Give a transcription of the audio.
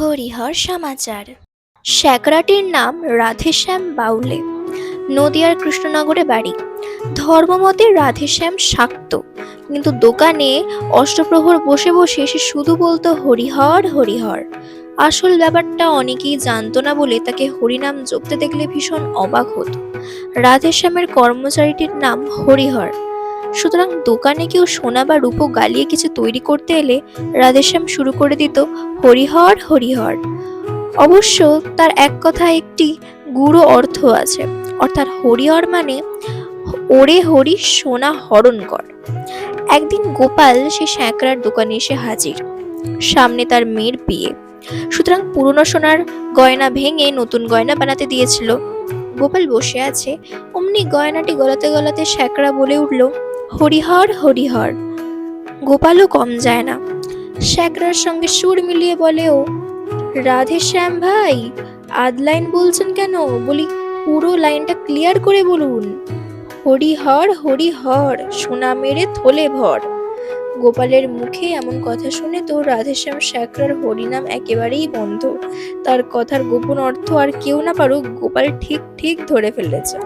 হরিহর সমাচার। শ্যাকরাটির নাম রাধেশ্যাম বাউলে। নদিয়ার কৃষ্ণনগরে বাড়ি। ধর্মমতে রাধেশ্যাম শাক্ত। কিন্তু দোকানে অষ্টপ্রহর বসে বসে সে শুধু বলতো হরিহর হরিহর। আসল ব্যাপারটা অনেকেই জানতো না বলে তাকে হরিনাম জপতে দেখলে ভীষণ অবাক হতো। রাধেশ্যামের কর্মচারীটির নাম হরিহর। সুতরাং দোকানে কেউ সোনা বা রূপো গালিয়ে কিছু তৈরি করতে এলে রাধেশ্যাম শুরু করে দিত, হরিহর হরিহর। অবশ্য তার এক কথা একটি গুরু অর্থ আছে, অর্থাৎ হরিহর মানে ওরে হরি সোনা হরণ কর। একদিন গোপাল সে শ্যাঁকড়ার দোকানে এসে হাজির, সামনে তার মেয়ের বিয়ে। সুতরাং পুরনো সোনার গয়না ভেঙে নতুন গয়না বানাতে দিয়েছিল। গোপাল বসে আছে, অমনি গয়নাটি গলাতে গলাতে শ্যাকরা বলে উঠল, হরিহর হরিহর। গোপালও কম যায় না। শ্যাকরার সঙ্গে সুর মিলিয়ে বলে, ও, রাধে শ্যাম ভাই আদ লাইন বলছেন কেন? বলি, পুরো লাইনটা ক্লিয়ার করে বলুন। হরিহর হরিহর, সোনা মেরে থলে ভর। গোপালের মুখে এমন কথা শুনে তো রাধেশ্যাম শ্যাকরার হরিনাম একেবারেই বন্ধ। তার কথার গোপন অর্থ আর কেউ না পারুক গোপাল ঠিক ঠিক ধরে ফেলেছে।